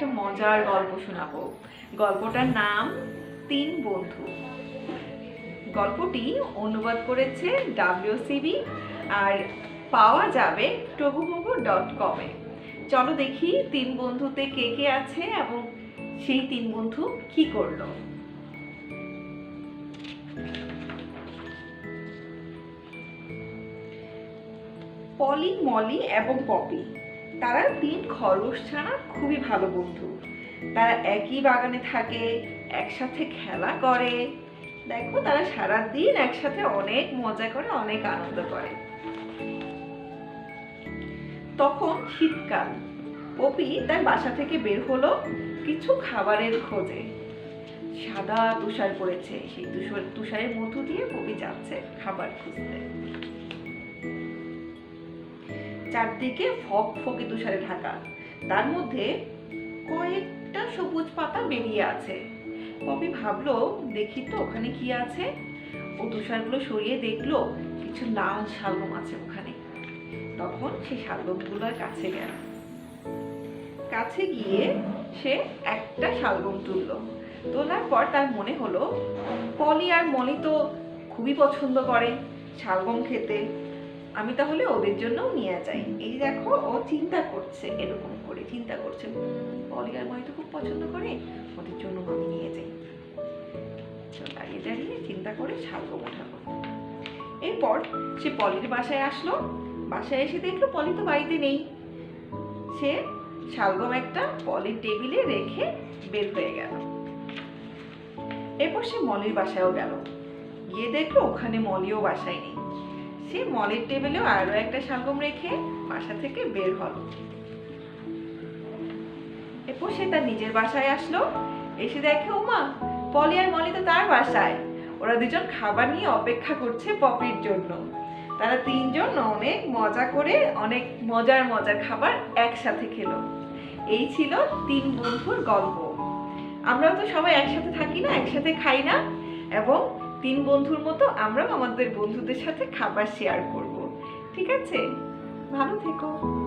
শোনাবো। গল্পটার নাম তিন বন্ধু। গল্পটি অনুবাদ করেছে ডাব্লিউসিবি আর পাওয়া যাবে টগুমগু ডট কমে। চলো দেখি তিন বন্ধুতে কে কে আছে এবং সেই তিন বন্ধু কি করল। পলি, মলি এবং পপি। তারা তিন খরগোশ ছাড়া খুবই ভালো বন্ধু। তারা একই বাগানে থাকে, একসাথে খেলা করে। দেখো, তারা সারা দিন একসাথে অনেক মজা করে, অনেক আনন্দ করে। তখন শীতকাল। পপি তার বাসা থেকে বের হলো কিছু খাবারের খোঁজে। সাদা তুষার পড়েছে, সেই তুষার তুষারের মধ্য দিয়ে পপি যাচ্ছে খাবার খুঁজতে। চারদিকে ফক ফকে তুষারে ঢাকা। তার মধ্যে কয়েকটা সবুজ পাতা বেরিয়ে আছে। পপি ভাবলো, দেখি তো ওখানে কি আছে? ও তুষারগুলো সরিয়ে দেখল, কিছু লাল শালগম আছে ওখানে। তখন সে শালগমগুলোর কাছে গেল। কাছে গিয়ে সে একটা শালগম তুললো। তোলার পর তার মনে হলো, পলি আর মলি তো খুবই পছন্দ করে শালগম খেতে। আমি তাহলে ওদের জন্যও নিয়ে যাই। এই দেখো ও চিন্তা করছে এরকম করে চিন্তা করছে। পলি আর তো খুব পছন্দ করে ওদের জন্য আমি নিয়ে যাই। দাঁড়িয়ে দাঁড়িয়ে চিন্তা করে শালগম ওঠালো এরপর সে পলির বাসায় আসলো। বাসায় এসে দেখল পলি তো বাড়িতে নেই। সে শালগম একটা পলির টেবিলে রেখে বের হয়ে গেল। এরপর সে মলির বাসায়ও গেল। গিয়ে দেখল ওখানে মলিও বাসায় নেই। সে মলের টেবিলেও আরও একটা শালগম রেখে বাসা থেকে বের হলো। এরপর সে তার নিজের বাসায় আসলো। এসে দেখে ওমা পলি আর মলি তো তার বাসায়। ওরা দুজন খাবার নিয়ে অপেক্ষা করছে পপির জন্য। তারা তিনজন অনেক মজা করে, অনেক মজার মজার খাবার একসাথে খেলো। এই ছিল তিন বন্ধুর গল্প। আমরা তো সবাই একসাথে থাকি না, একসাথে খাই না এবং তিন বন্ধুর মতো আমরাও আমাদের বন্ধুদের সাথে খাবার শেয়ার করব। ঠিক আছে? ভালো থেকো।